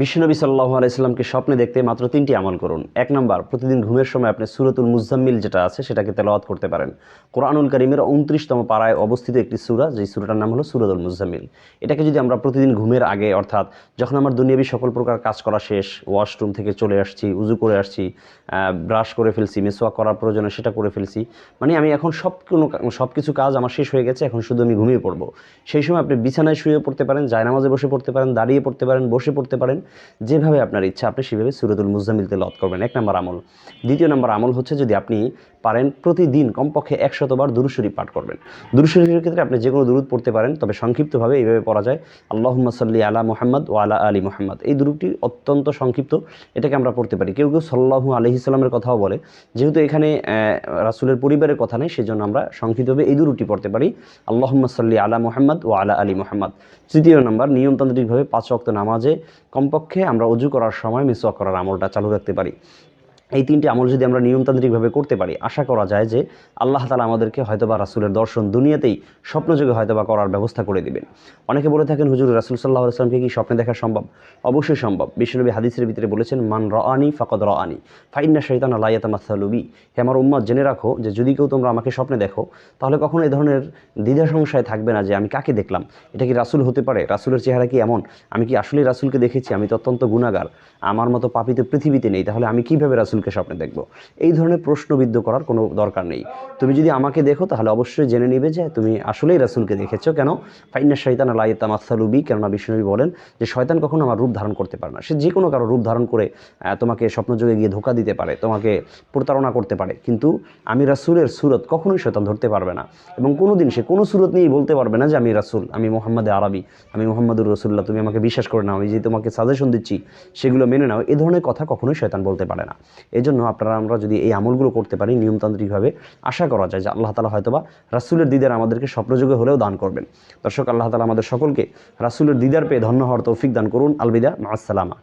বিশ্বনবী সাল্লাহ আলাইস্লামকে স্বপ্নে দেখতে মাত্র তিনটি আমল করুন। এক নম্বর, প্রতিদিন ঘুমের সময় আপনি সুরতুল মুজাম্মিল যেটা আছে সেটাকে তেলাওয়াত করতে পারেন। কোরআনুল করিমের উনত্রিশতম পাড়ায় অবস্থিত একটি সুরা, যেই সুরাটার নাম হলো সুরতুল মুজাম্মিল। এটাকে যদি আমরা প্রতিদিন ঘুমের আগে, অর্থাৎ যখন আমার দুনিয়াবী সকল প্রকার কাজ করা শেষ, ওয়াশরুম থেকে চলে আসছি, উজু করে আসছি ব্রাশ করে ফেলছি, মেসোয়া করার প্রয়োজনে সেটা করে ফেলছি মানে আমি এখন সব কোনো সব কিছু কাজ আমার শেষ হয়ে গেছে, এখন শুধু আমি ঘুমিয়ে পড়ব। সেই সময় আপনি বিছানায় শুয়ে পড়তে পারেন, জায়নামাজে বসে পড়তে পারেন, দাঁড়িয়ে পড়তে পারেন, বসে পড়তে পারেন যেভাবে আপনার ইচ্ছা, আপনি সেভাবে সুরতুল মুজামিল তেলাওয়াত করবেন। এক নম্বর আমল। দ্বিতীয় নম্বর আমল হচ্ছে যদি আপনি পারেন প্রতিদিন কমপক্ষে একশতবার দুরুশরী পাঠ করবেন। দুরুশরীফের ক্ষেত্রে আপনি যে কোনো দুরুদ পড়তে পারেন, তবে সংক্ষিপ্তভাবে এইভাবে পড়া যায়, আল্লাহুম্মা সাল্লি আলা মোহাম্মদ ও আলা আলী মোহাম্মদ। এই দুরুটি অত্যন্ত সংক্ষিপ্ত, এটাকে আমরা পড়তে পারি। কেউ কেউ সাল্লাহু আলহি সাল্লামের কথাও বলে, যেহেতু এখানে রাসূলের পরিবারের কথা নেই, সেজন্য আমরা সংক্ষিপ্তভাবে এই দুরুটি পড়তে পারি, আল্লাহুম্মা সাল্লি আলা মোহাম্মদ ও আলা আলী মোহাম্মদ। তৃতীয় নম্বর, নিয়মতান্ত্রিকভাবে পাঁচ ওয়াক্ত নামাজে কমপক্ষে আমরা অজু করার সময় মিসওয়াক করার আমলটা চালু রাখতে পারি। এই তিনটি আমল যদি আমরা নিয়মতান্ত্রিকভাবে করতে পারি, আশা করা যায় যে আল্লাহ তালা আমাদেরকে হয়তোবা রাসুলের দর্শন দুনিয়াতেই স্বপ্নযোগে হয়তোবা করার ব্যবস্থা করে দিবেন। অনেকে বলে থাকেন, হুজুর, রাসুল সাল্লাহ আসলামকে কি স্বপ্নে দেখা সম্ভব? অবশ্যই সম্ভব। বিশ্বনবী হাদিসের ভিতরে বলেছেন, মান র আনি ফাকদ র আনি ফাইন্না শৈতান মাসালুবি হে আমার উম্মাদ জেনে রাখো যে যদি কেউ তোমরা আমাকে স্বপ্নে দেখো, তাহলে কখনো এই ধরনের দ্বিধা সংশয় থাকবে না যে আমি কাকে দেখলাম? এটা কি রাসুল হতে পারে? রাসুলের চেহারা কি এমন? আমি কি আসলেই রাসুলকে দেখেছি? আমি তো অত্যন্ত গুণাগার আমার মতো পাপিতে পৃথিবীতে নেই, তাহলে আমি কীভাবে রাসুলকে স্বপ্নে দেখব। এই ধরনের প্রশ্নবিদ্ধ করার কোনো দরকার নেই। তুমি যদি আমাকে দেখো, তাহলে অবশ্যই জেনে নিবে যে তুমি আসলেই রাসুলকে দেখেছ। কেন? ফাইনা শৈতান আল্লাহ তামাসালুবি কেননা বিষ্ণুবী বলেন যে শয়তান কখনো আমার রূপ ধারণ করতে পারে না। সে যে কোনো কারও রূপ ধারণ করে তোমাকে স্বপ্নযোগে গিয়ে ধোকা দিতে পারে, তোমাকে প্রতারণা করতে পারে। কিন্তু আমি রাসুলের সুরত কখনোই শয়তান ধরতে পারবে না। এবং কোনো দিন সে কোনো সুরত নিয়েই বলতে পারবে না যে আমি রাসুল, আমি মোহাম্মদে আরবি, আমি মোহাম্মদুর রসুল্লাহ তুমি আমাকে বিশ্বাস করে নাও, আমি যে তোমাকে সাজেশন দিচ্ছি, সেগুলো মেনে নাও, এ ধরনের কথা কখনোই শয়তান বলতে পারে না। এই জন্য আপনারা আমরা যদি এই আমলগুলো করতে পারি নিয়মতান্ত্রিকভাবে, আশা করা যায় যে আল্লাহ তালা হয়তোবা রাসুলের দিদার আমাদেরকে স্বপ্নযোগে হলেও দান করবেন। দর্শক, আল্লাহ তালা আমাদের সকলকে রাসুলের দিদার পেয়ে ধন্য হওয়ার তৌফিক দান করুন। আলবিদা মাসালামা